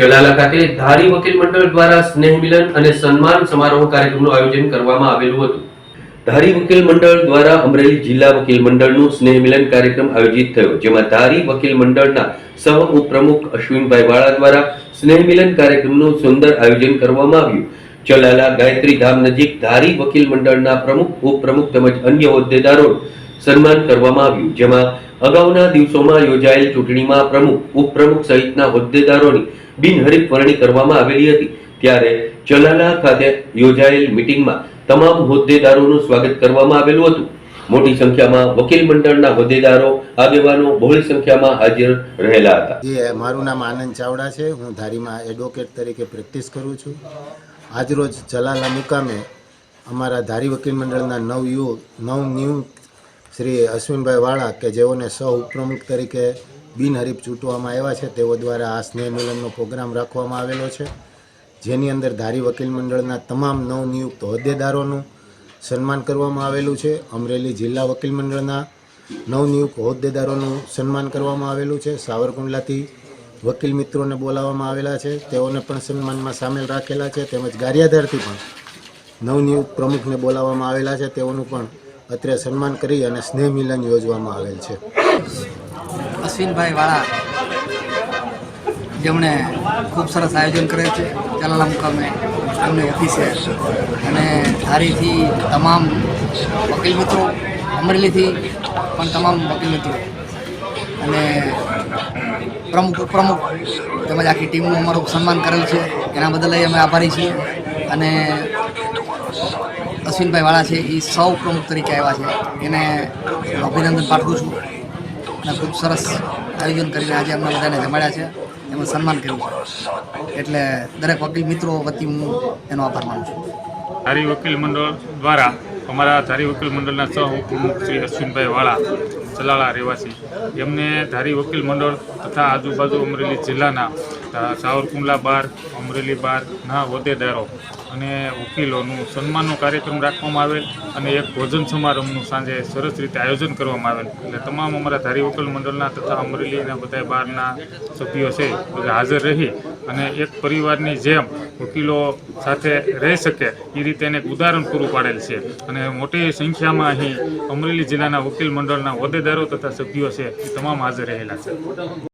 ચલાલા ખાતે ધારી વકીલ મંડળ દ્વારા સ્નેહ મિલન અને સન્માન સમારોહ કાર્યક્રમનું આયોજન કરવામાં આવેલું હતું. ધારી વકીલ મંડળ દ્વારા અમરેલી જિલ્લા વકીલ મંડળનું સ્નેહ મિલન કાર્યક્રમ આયોજિત થયો, જેમાં ધારી વકીલ મંડળના સહ ઉપપ્રમુખ અશ્વિનભાઈ વાળા દ્વારા સ્નેહ મિલન કાર્યક્રમનું સુંદર આયોજન કરવામાં આવ્યું. ચલાલા ગાયત્રી ધામ નજીક ધારી વકીલ મંડળના પ્રમુખ, ઉપપ્રમુખ તેમજ અન્ય હોદ્દેદારો સન્માન કરવામાં આવ્યું, જેમાં અગાઉના દિવસોમાં યોજાયેલ ચૂંટણીમાં પ્રમુખ, ઉપપ્રમુખ સહિતના હોદ્દેદારોની બિનહરીફ વરણી કરવામાં આવેલી હતી. ત્યારે ચલાલા ખાતે યોજાયેલ મિટિંગમાં તમામ હોદ્દેદારોનું સ્વાગત કરવામાં આવેલું હતું. મોટી સંખ્યામાં વકીલ મંડળના હોદ્દેદારો, આગેવાનો બહોળી સંખ્યામાં હાજર રહેલા હતા. જે મારું નામ આનંદ ચાવડા છે. હું ધારીમાં એડવોકેટ તરીકે પ્રેક્ટિસ કરું છું. આજરોજ જલાલા મુકામે અમારા ધારી વકીલ મંડળના નવ યુ, નવ નિયુક્ત શ્રી અશ્વિનભાઈ વાળા કે જેઓને સહ ઉપપ્રમુખ તરીકે બિનહરીફ ચૂંટવામાં આવ્યા છે, તેઓ દ્વારા આ સ્નેહ મિલનનો પ્રોગ્રામ રાખવામાં આવેલો છે. જેની અંદર ધારી વકીલ મંડળના તમામ નવનિયુક્ત હોદ્દેદારોનું સન્માન કરવામાં આવેલું છે. અમરેલી જિલ્લા વકીલ મંડળના નવનિયુક્ત હોદ્દેદારોનું સન્માન કરવામાં આવેલું છે. સાવરકુંડલાથી વકીલ મિત્રોને બોલાવવામાં આવેલા છે. તેઓને પણ સન્માનમાં સામેલ રાખેલા છે. તેમજ ગારિયાધારથી પણ નવનિયુક્ત પ્રમુખને બોલાવવામાં આવેલા છે. તેઓનું પણ અત્રે સન્માન કરી અને સ્નેહ મિલન યોજવામાં આવેલ છે. અશ્વિનભાઈ વાળા જેમણે ખૂબ સરસ આયોજન કરે છે ચલાલા મુકામે એમની ઓફિસે. અને ધારીથી તમામ વકીલ મિત્રો, અમરેલીથી પણ તમામ વકીલ મિત્રો. અને પ્રમુખ ઉપપ્રમુખ તેમજ આખી ટીમનું અમારું સન્માન કરેલ છે. એના બદલ અમે આભારી છીએ. અને અશ્વિનભાઈ વાળા છે એ સૌ પ્રમુખ તરીકે આવ્યા છે. એને અભિનંદન પાઠવું છું. અને ખૂબ સરસ આયોજન કરીને આજે અમને બધાને જમાડ્યા છે. એમાં સન્માન કર્યું છે. એટલે દરેક વકીલ મિત્રો વતી હું એનો આભાર માનું છું. ધારી વકીલ મંડળ દ્વારા અમારા ધારી વકીલ મંડળના સહ ઉપપ્રમુખ શ્રી અશ્વિનભાઈ વાળા ચલાળા રહેવાસી. એમને ધારી વકીલ મંડળ તથા આજુબાજુ અમરેલી જિલ્લાના સાવરકુંડલા બાર, અમરેલી બારના હોદ્દેદારો અને વકીલોનું સન્માનનો કાર્યક્રમ રાખવામાં આવેલ અને એક ભોજન સમારંભનું સાંજે સરસ રીતે આયોજન કરવામાં આવેલ. એટલે તમામ અમારા ધારી વકીલ મંડળના તથા અમરેલીના બધા બારના સભ્યો છે, બધા હાજર રહી અને એક પરિવારની જેમ વકીલો સાથે રહી શકે એ રીતે એને ઉદાહરણ પૂરું પાડેલ છે. અને મોટી સંખ્યામાં અહીં અમરેલી જિલ્લાના વકીલ મંડળના હોદ્દેદારો તથા સભ્યો છે, એ તમામ હાજર રહેલા છે.